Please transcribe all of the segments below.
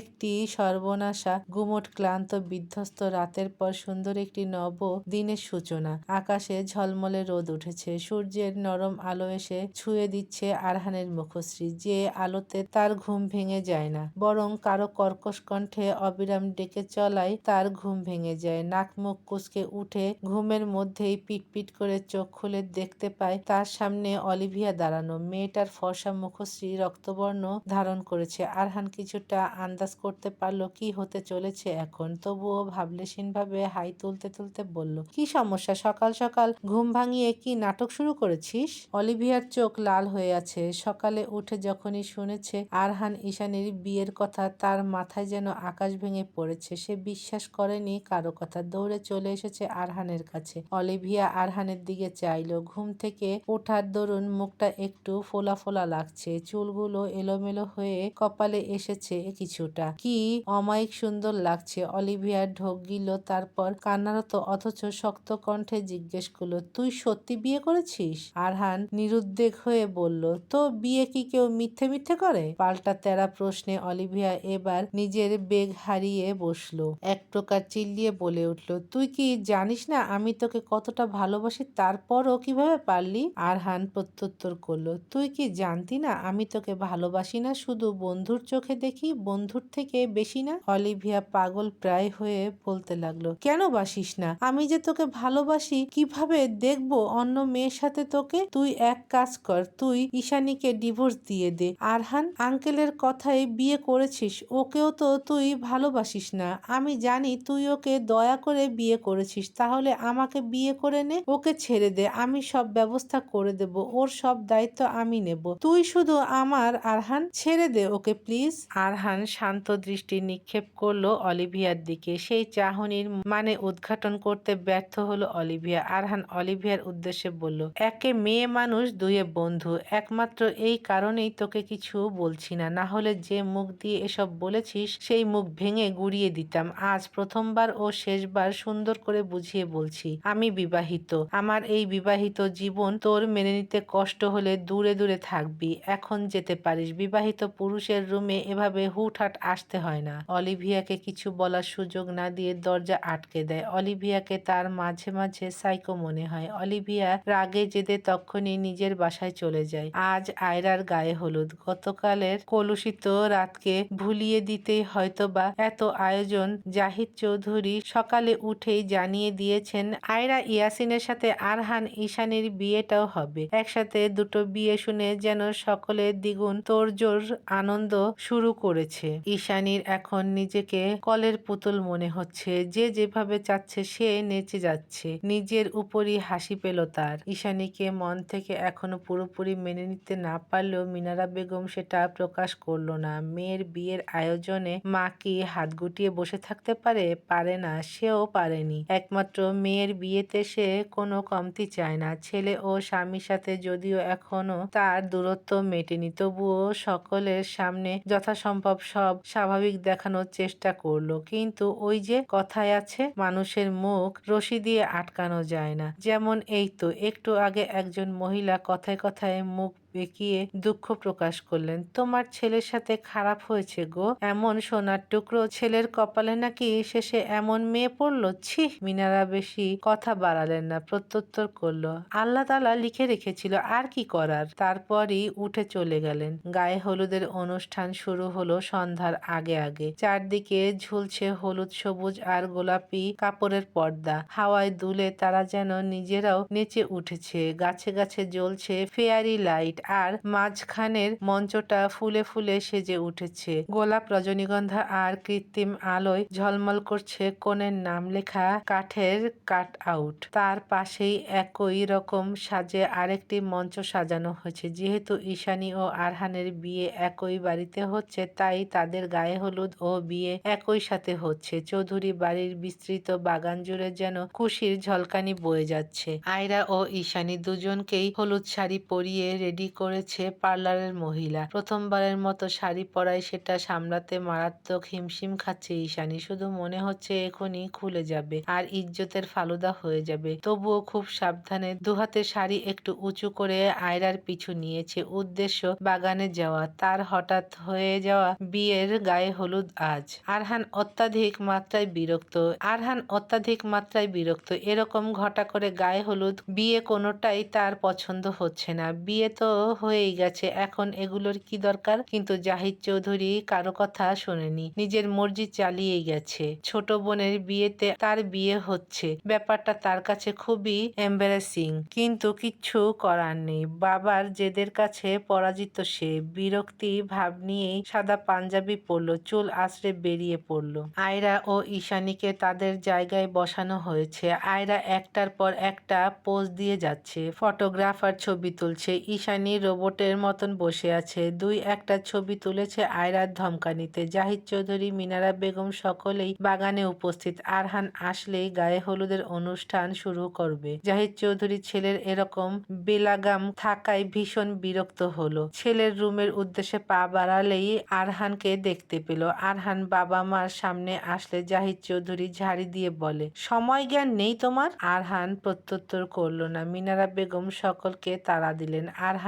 একটি সর্বনাশা গুমট ক্লান্ত বিধ্বস্ত রাতের পর সুন্দর একটি নব দিনের সূচনা। আকাশে ঝলমলে রোদ উঠেছে, সূর্যের নরম আলো এসে ছুঁয়ে দিচ্ছে আরহানের মুখশ্রী, যে আলোতে তার ঘুম ভেঙে যায় না। বরং কারও কর্কশ কণ্ঠে অবিরাম ডেকে চলায় তার ঘুম ভেঙে যায়। নাক মুখ কুচকে উঠে ঘুমের মধ্যেই পিটপিট করে চোখ খুলে দেখতে পায় তার সামনে অলিভিয়া দাঁড়ানো। মেয়েটার ফর্সা মুখশ্রী রক্তবর্ণ ধারণ করেছে। আরহান কিছুটা আন্দাজ করতে পারল কি হতে চলেছে এখন। তবুও ভাবলেশীনভাবে হাই তুলতে তুলতে বলল, কি সমস্যা? সকাল সকাল ঘুম ভাঙিয়ে কি নাটক শুরু করেছিস? অলিভিয়ার চোখ লাল হয়ে আছে। সকালে উঠে যখনই শুনেছে আরহান ঈশানীর বিয়ের কথা, তার মাথায় যেন আকাশ ভেঙে পড়েছে। সে বিশ্বাস করেনি কারও কথা। দৌড়ে চলে এসেছে আরহানের কাছে। অলিভিয়া আরহানের দিকে চাইল। ঘুম থেকে ওঠার দরুন মুখটা একটু ফোলা ফোলা লাগছে। চুলগুলো এলোমেলো হয়ে কপালে এসেছে কিছুটা। কি অমায়িক সুন্দর লাগছে? অলিভিয়ার ঢোক গিল, তারপর কান্নারত অথচ শক্ত কণ্ঠে জিজ্ঞেস করল, তুই সত্যি বিয়ে করেছিস? আরহান নিরুদ্বেগ হয়ে বলল, তো বিয়ে কি কেউ মিথ্যে মিথ্যে করে? পাল্টা তেরা প্রশ্নে অলিভিয়া এবার নিজের বেগ হারিয়ে বসল, এক প্রকার চিল্লিয়ে বলে উঠল, তুই কি জানিস না আমি তোকে কতটা ভালোবাসি, তারপরও কীভাবে পারলি? আরহান প্রত্যুত্তর করল, তুই কি জানতি না আমি তোকে ভালোবাসি না, শুধু বন্ধুর চোখে দেখি, বন্ধুর থেকে বেশি না? অলিভিয়া পাগল প্রায় হয়ে বলতে লাগল, কেন বাসিস না? আমি যে তোকে ভালোবাসি, কীভাবে দেখব অন্য মেয়ের সাথে তোকে? তুই এক কাজ কর, তুই ঈশানীকে ডিভোর্স দিয়ে দে। আরহান, আঙ্কেলের কথায় বিয়ে করেছিস, ওকেও তো তুই ভালোবাসিস না। আমি জানি তুই ওকে দয়া করে বিয়ে করেছিস, তাহলে আমাকে বিয়ে করে নে, ওকে ছেড়ে দে, আমি সব ব্যবস্থা করে দেব, ওর সব দায়িত্ব আমি নেব। তুই শুধু আমার, আরহান, ছেড়ে দে ওকে, প্লিজ। আরহান শান্ত দৃষ্টি নিক্ষেপ করল অলিভিয়ার দিকে। সেই চাহনির মানে উদ্ঘাটন করতে ব্যর্থ হলো অলিভিয়া। আরহান অলিভিয়ার উদ্দেশ্যে বলল, একে মেয়ে মানুষ, দুয়ে বন্ধু। একমাত্র এই কারণেই তোকে কিছু বলছি না। না হলে যে মুখ দিয়ে এসব বলেছিস, সেই মুখ ভেঙে গুড়িয়ে দিতাম। আজ প্রথমবার ও শেষবার সুন্দর করে বুঝিয়ে বলছি, আমি বিবাহিত। আমার এই বিবাহিত জীবন তোর মেনে নিতে কষ্ট হলে দূরে দূরে থাকবি। এখন যেতে পারিস। বিবাহিত পুরুষের রুমে এভাবে হুটহাট আসতে হয় না। অলিভিয়াকে কিছু বলার সুযোগ না দিয়ে দরজা আটকে দেয়। অলিভিয়াকে তার মাঝে মাঝে সাইকো মনে হয়। অলিভিয়া রাগে জেদে তখনই নিজের বাসায় চলে যায়। আজ আয়রার গায়ে হলুদ। গতকালের কলুষিত রাতকে ভুলিয়ে দিতেই হয়তোবা এত আয়োজন জাহিদ চৌধুরী সকালে উঠেই জানিয়ে দিয়েছেন, আয়রা ইয়াসিনের সাথে আরহান ঈশানীর বিয়েটাও হবে। একসাথে দুটো বিয়ে শুনে যেন সকলের দ্বিগুণ তোড়জোড় আনন্দ শুরু করেছে। ঈশানীর এখন নিজেকে কলের পুতুল মনে হচ্ছে। যে যেভাবে চাচ্ছে সে নেচে যাচ্ছে। নিজের উপরই হাসি পেল তার। ঈশানীকে মন থেকে এখনও পুরোপুরি মেনে নিতে না পারলেও মিনারা বেগম সেটা প্রকাশ করল না। মেয়ের বিয়ের আয়োজনে মা কি হাত গুটিয়ে বসে থাকতে পারে? পারে না, সেও পারেনি। একমাত্র মেয়ের বিয়েতে সে কোনো কমতি চায় না। ছেলে ও স্বামীর সাথে যদিও এখনও তার দূরত্ব মেটেনি, তবুও সকলের সামনে যথাসম্ভব সব স্বাভাবিক দেখানোর চেষ্টা করল। কিন্তু ওই যে কথায় আছে, মানুষের মুখ রশি দিয়ে আটকানো যায় না। যেমন এই তো, একটু আগে একজন মহিলা কথায় কথায় মুখ বেঁকিয়ে দুঃখ প্রকাশ করলেন। তোমার ছেলের সাথে খারাপ হয়েছে গো। এমন সোনার টুকরো ছেলের কপালে নাকি শেষে এমন মেয়ে পড়ল? ছি! মিনারা বেশি কথা বাড়ালেন না, প্রত্যুত্তর করল। আল্লাহ তালা লিখে রেখেছিল, আর কি করার? তারপরই উঠে চলে গেলেন। গায়ে হলুদের অনুষ্ঠান শুরু হলো সন্ধ্যার আগে আগে। চারদিকে ঝুলছে হলুদ, সবুজ আর গোলাপি কাপড়ের পর্দা। হাওয়ায় দুলে তারা যেন নিজেরাও নেচে উঠেছে। গাছে গাছে জ্বলছে ফেয়ারি লাইট আর মাঝখানের মঞ্চটা ফুলে ফুলে সেজে উঠেছে। গোলাপ, রজনীগন্ধা আর কৃত্রিম আলোয় ঝলমল করছে কোণের নাম লেখা কাঠের কাট আউট। তার পাশেই একই রকম সাজে আরেকটি মঞ্চ সাজানো হয়েছে। যেহেতু ঈশানী ও আরহানের বিয়ে একই বাড়িতে হচ্ছে, তাই তাদের গায়ে হলুদ ও বিয়ে একই সাথে হচ্ছে। চৌধুরী বাড়ির বিস্তৃত বাগান জুড়ে যেন খুশির ঝলকানি বয়ে যাচ্ছে। আয়রা ও ঈশানী দুজনকেই হলুদ শাড়ি পরিয়ে রেডি করেছে পার্লারের মহিলা। প্রথমবারের মতো শাড়ি পরায় সেটা সামলাতে মারাত্মক হিমশিম খাচ্ছে ঈশানী। শুধু মনে হচ্ছে এখনই খুলে যাবে আর ইজ্জতের ফালুদা হয়ে যাবে। তবুও খুব সাবধানে দুহাতে শাড়ি একটু উঁচু করে আয়রার পিছু নিয়েছে। উদ্দেশ্য বাগানে যাওয়া। তার হঠাৎ হয়ে যাওয়া বিয়ের গায়ে হলুদ আজ আরহান অত্যাধিক মাত্রায় বিরক্ত। আরহান অত্যাধিক মাত্রায় বিরক্ত। এরকম ঘটা করে গায়ে হলুদ বিয়ে কোনোটাই তার পছন্দ হচ্ছে না। বিয়ে তো হয়েই গেছে। এখন এগুলোর কি দরকার? কিন্তু জাহিদ চৌধুরী কারও কথা শোনেনি। নিজের মর্জি চালিয়েই গেছে। ছোট বোনের বিয়েতে তার বিয়ে হচ্ছে। ব্যাপারটা তার কাছে খুবই এম্বারেসিং কিন্তু কিচ্ছু করার নেই। বাবার জেদের কাছে পরাজিত সে। বিরক্তি ভাব নিয়েই সাদা পাঞ্জাবি পরল, চুল আশ্রে বেরিয়ে পড়ল। আয়রা ও ঈশানীকে তাদের জায়গায় বসানো হয়েছে। আয়রা একটার পর একটা পোজ দিয়ে যাচ্ছে। ফটোগ্রাফার ছবি তুলছে। ঈশানী রোবটের মতন বসে আছে। দুই একটা ছবি তুলেছে আয়রার ধমকানিতে। জাহিদ চৌধুরী, মিনারা বেগম সকলেই বাগানে উপস্থিত। আরহান আসলেই গায়ে হলুদের অনুষ্ঠান শুরু করবে। জাহিদ চৌধুরী ছেলের এরকম বেলাগাম থাকায় ভীষণ বিরক্ত হলো। ছেলের রুমের উদ্দেশ্যে পা বাড়ালেই আরহানকে দেখতে পেল। আরহান বাবা মার সামনে আসলে জাহিদ চৌধুরী ঝাড়ি দিয়ে বলে, সময় জ্ঞান নেই তোমার? আরহান প্রত্যুত্তর করল না। মিনারা বেগম সকলকে তাড়া দিলেন।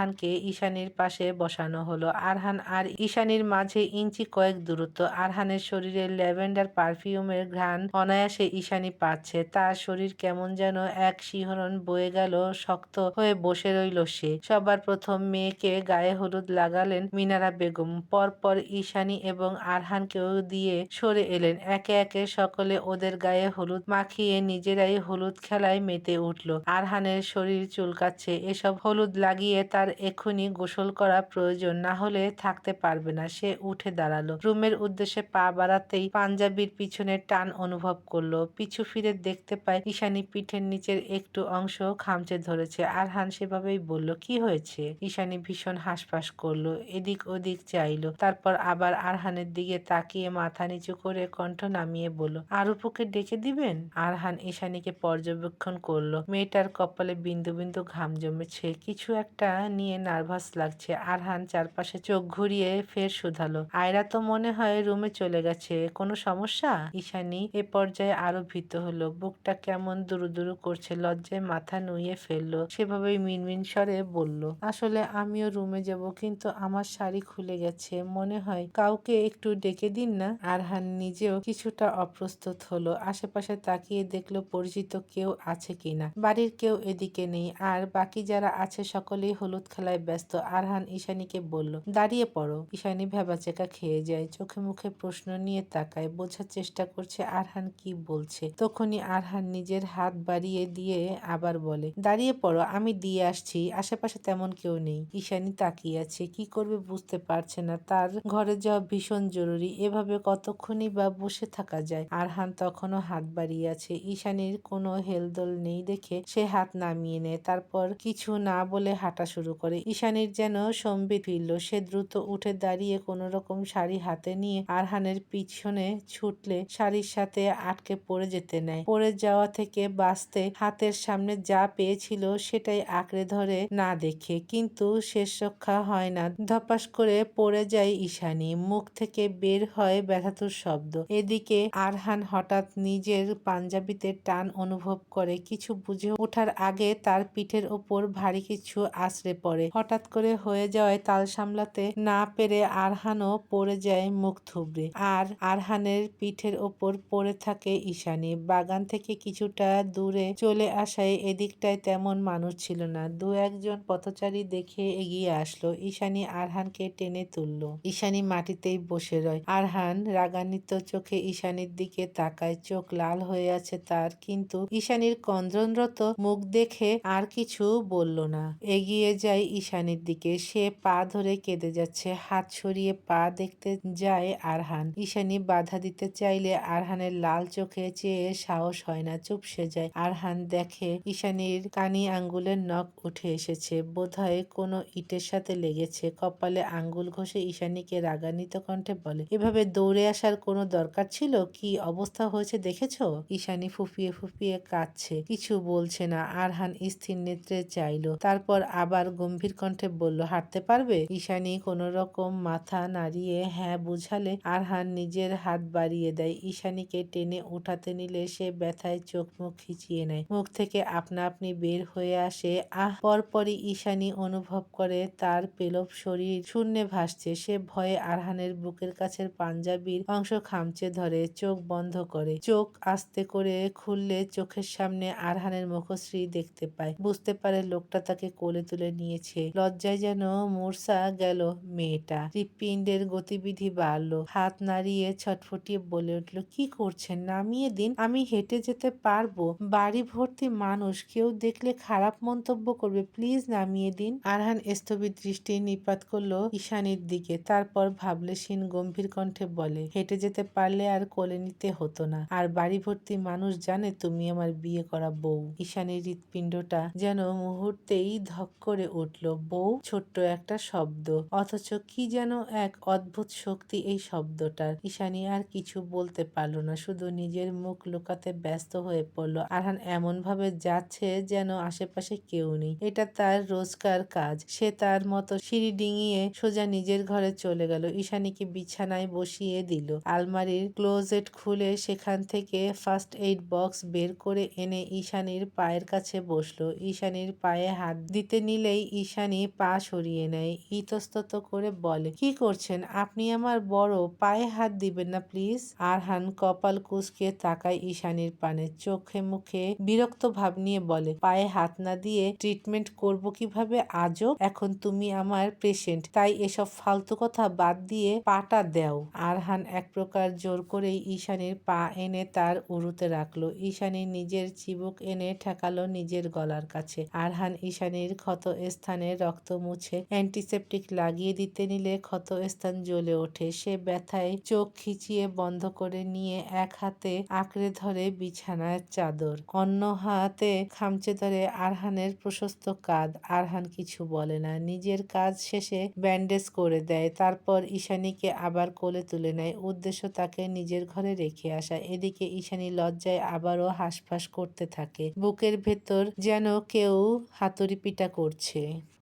আরহানকে ঈশানীর পাশে বসানো হলো। আরহান আর ঈশানীর মাঝে ইঞ্চি কয়েক দূরত্ব। আরহানের শরীরে ল্যাভেন্ডার পারফিউমের ঘ্রাণ অনায়াসে ঈশানি পাচ্ছে। তার শরীর কেমন যেন এক শিহরণ বয়ে গেল, শক্ত হয়ে বসে রইল সে। সবার প্রথম মেয়েকে গায়ে হলুদ লাগালেন মিনারা বেগম। পরপর ঈশানি এবং আরহানকেও দিয়ে সরে এলেন। একে একে সকলে ওদের গায়ে হলুদ মাখিয়ে নিজেরাই হলুদ খেলায় মেতে উঠল। আরহানের শরীর চুলকাচ্ছে। এসব হলুদ লাগিয়ে তার এক্ষুনি গোসল করা প্রয়োজন, না হলে থাকতে পারবে না। সে উঠে দাঁড়াল। রুমের উদ্দেশ্যে পা বাড়াতেই পাঞ্জাবির পিছনে টান অনুভব করল। পিছু ফিরে দেখতে পায়, ঈশানী পিঠের নিচের একটু অংশ খামচে ধরেছে। আরহান সেভাবেই বলল, কি হয়েছে? ঈশানী ভীষণ হাসফাস করল, এদিক ওদিক চাইলো। তারপর আবার আরহানের দিকে তাকিয়ে মাথা নিচু করে কণ্ঠ নামিয়ে বলল, আরুপুকে ডেকে দিবেন? আরহান ঈশানীকে পর্যবেক্ষণ করল। মেয়েটার কপালে বিন্দু বিন্দু ঘাম জমেছে। কিছু একটা নিয়ে নার্ভাস লাগছে। আরহান চারপাশে চোখ ঘুরিয়ে ফের শুধালো। আয়রা তো মনে হয় রুমে চলে গেছে। কোনো সমস্যা? ঈশানী এ পর্যায়ে আরও ভীত হলো। বুকটা কেমন দুরু দুরু করছে, লজ্জায় মাথা নুয়ে ফেলল। সেভাবেই মিনমিন স্বরে বলল, আসলে আমিও রুমে যাব, কিন্তু আমার শাড়ি খুলে গেছে। মনে হয় কাউকে একটু ডেকে দিন না? আরহান নিজেও কিছুটা অপ্রস্তুত হলো। আশেপাশে তাকিয়ে দেখল পরিচিত কেউ আছে কিনা। বাড়ির কেউ এদিকে নেই। আর বাকি যারা আছে, সকলেই হলুদ খেলায় ব্যস্ত আরহান ঈশানীকে বলল, দাঁড়িয়ে পড়ো। ঈশানী ভেবাচেকা খেয়ে যায়, চোখে মুখে প্রশ্ন নিয়ে তাকায়, বোঝার চেষ্টা করছে আরহান কি বলছে। তখনই আরহান নিজের হাত বাড়িয়ে দিয়ে আবার বলে, দাঁড়িয়ে পড়ো, আমি দিয়ে আসছি, আশেপাশে তেমন কেউ নেই। ঈশানী তাকিয়ে আছে, কি করবে বুঝতে পারছে না, তার ঘরে যাওয়া ভীষণ জরুরি, এভাবে কতক্ষণই বা বসে থাকা যায়। আরহান তখনও হাত বাড়িয়ে আছে, ঈশানীর কোনো হেলদোল নেই দেখে সে হাত নামিয়ে নেয়, তারপর কিছু না বলে হাঁটা শুরু করে। ঈশানীর যেন সম্বিত ফিরল সে দ্রুত উঠে দাঁড়িয়ে কোনো রকম শাড়ি হাতে নিয়ে আরহানের পিছনে ছুটলে শাড়ির সাথে আটকে পড়ে যেতে নেয়। পড়ে যাওয়া থেকে বাঁচতে হাতের সামনে যা পেয়েছিল সেটাই আঁকড়ে ধরে না দেখে। কিন্তু শেষ রক্ষা হয় না। ধপাস করে পড়ে যায় ঈশানী। মুখ থেকে বের হয় ব্যথাতুর শব্দ। এদিকে আরহান হঠাৎ নিজের পাঞ্জাবিতে টান অনুভব করে। কিছু বুঝে ওঠার আগে তার পিঠের ওপর ভারী কিছু আশ্রে পড়ে। হঠাৎ করে হয়ে যাওয়ায় তাল সামলাতে না পেরে আরহানও পড়ে যায় মুখ থুবড়ে। আর আরহানের পিঠের ওপর পড়ে থাকে ঈশানী। বাগান থেকে কিছুটা দূরে চলে আসায় এদিকটায় তেমন মানুষ ছিল না। দু একজন পথচারী দেখে এগিয়ে আসলো। ঈশানী আরহানকে টেনে তুলল। ঈশানী মাটিতেই বসে রয়। আরহান রাগান্বিত চোখে ঈশানীর দিকে তাকায়। চোখ লাল হয়ে আছে তার। কিন্তু ঈশানীর কন্দ্রনরত মুখ দেখে আর কিছু বলল না। এগিয়ে যায় ঈশানীর দিকে। সে পা ধরে কেঁদে যাচ্ছে। হাত সরিয়ে পা দেখতে যায় আরহান। ঈশানী বাধা দিতে চাইলে আরহানের লাল চোখে চেয়ে সাহস হয় না চুপসে যায়। আরহান দেখে ঈশানীর কানি আঙ্গুলের নখ উঠে এসেছে। বোধহয় কোনো ইটের সাথে লেগেছে। কপালে আঙ্গুল ঘষে ঈশানীকে রাগান্বিত কণ্ঠে বলে, এভাবে দৌড়ে আসার কোনো দরকার ছিল? কি অবস্থা হয়েছে দেখেছ? ঈশানী ফুফিয়ে ফুফিয়ে কাঁদছে। কিছু বলছে না। আরহান স্থির নেত্রে চাইলো। তারপর আবার গম্ভীর কণ্ঠে বলল, হাঁটতে পারবে? ঈশানী কোনো রকম মাথা নাড়িয়ে হ্যাঁ বুঝালে আরহান নিজের হাত বাড়িয়ে দেয়। ঈশানীকে টেনে উঠাতে নিলে সে ব্যথায় চোখ মুখ খিচিয়ে নেয়। মুখ থেকে আপনা আপনি বের হয়ে আসে, আহ! পরপরই ঈশানী অনুভব করে তার পেলব শরীর শূন্যে ভাসছে। সে ভয়ে আরহানের বুকের কাছের পাঞ্জাবির অংশ খামচে ধরে, চোখ বন্ধ করে। চোখ আস্তে করে খুললে চোখের সামনে আরহানের মুখশ্রী দেখতে পায়। বুঝতে পারে লোকটা তাকে কোলে তুলে নিয়েছে লজ্জায় যেন মূর্ছা গেল মেয়েটা। হৃৎপিণ্ডের গতিবিধি বাড়লো। হাত নাড়িয়ে ছটফটিয়ে বলে উঠল, কি করছেন? নামিয়ে দিন। আমি হেঁটে যেতে পারব। বাড়ি ভর্তি মানুষ। কেউ দেখলে খারাপ মন্তব্য করবে। প্লিজ নামিয়ে দিন। আরহান স্থবির দৃষ্টি নিপাত করল ঈশানীর দিকে। তারপর ভাবলেশীন গম্ভীর কণ্ঠে বলে, হেঁটে যেতে পারলে আর কোলে নিতে হতো না। আর বাড়ি ভর্তি মানুষ জানে তুমি আমার বিয়ে করা বউ। ঈশানীর হৃৎপিণ্ডটা যেন মুহূর্তেই ধক করে উঠল বউ ছোট্ট একটা শব্দ। অথচ কি যেন এক অদ্ভুত শক্তি এই শব্দটার। ঈশানী আর কিছু বলতে পারল না, শুধু নিজের মুখ লুকাতে ব্যস্ত হয়ে পড়ল। আরহান এমন ভাবে যাচ্ছে যেন আশেপাশে কেউ নেই। এটা তার রোজকার কাজ। সে তার মতো সিঁড়ি ডিঙিয়ে সোজা নিজের ঘরে চলে গেল। ঈশানীকে বিছানায় বসিয়ে দিল। আলমারির ক্লোজেট খুলে সেখান থেকে ফার্স্ট এইড বক্স বের করে এনে ঈশানীর পায়ের কাছে বসল। ঈশানীর পায়ে হাত দিতে নিলেই ঈশানী পা সরিয়ে নেয়, ইতস্তত করে বলে, কি করছেন? আপনি আমার বড়, পায়ে হাত দিবেন না, প্লিজ। আরহান কপাল কুচকে তাকায় ঈশানীর পানে, চোখে মুখে বিরক্ত ভাব নিয়ে বলে, পায়ে হাত না দিয়ে ট্রিটমেন্ট করব কীভাবে? আজও এখন তুমি আমার পেশেন্ট তাই এসব ফালতু কথা বাদ দিয়ে পাটা দেও। আরহান এক প্রকার জোর করেই ঈশানীর পা এনে তার উরুতে রাখল। ঈশানী নিজের চিবুক এনে ঠেকালো নিজের গলার কাছে। আরহান ঈশানীর ক্ষত স্থানে রক্ত মুছে অ্যান্টিসেপটিক লাগিয়ে দিতে নিলে ক্ষত স্থান জ্বলে ওঠে। সে ব্যথায় চোখ খিচিয়ে বন্ধ করে নিয়ে এক হাতে আঁকড়ে ধরে বিছানার চাদর। অন্য হাতে খামচে ধরে আরহানের প্রশস্ত কাঁধ। আরহান কিছু বলে না। নিজের কাজ শেষে ব্যান্ডেজ করে দেয়। তারপর ঈশানীকে আবার কোলে তুলে নেয়। উদ্দেশ্য তাকে নিজের ঘরে রেখে আসা। এদিকে ঈশানী লজ্জায় আবারও হাঁসফাঁস করতে থাকে। বুকের ভেতর যেন কেউ হাতুড়ি পিটা করছে।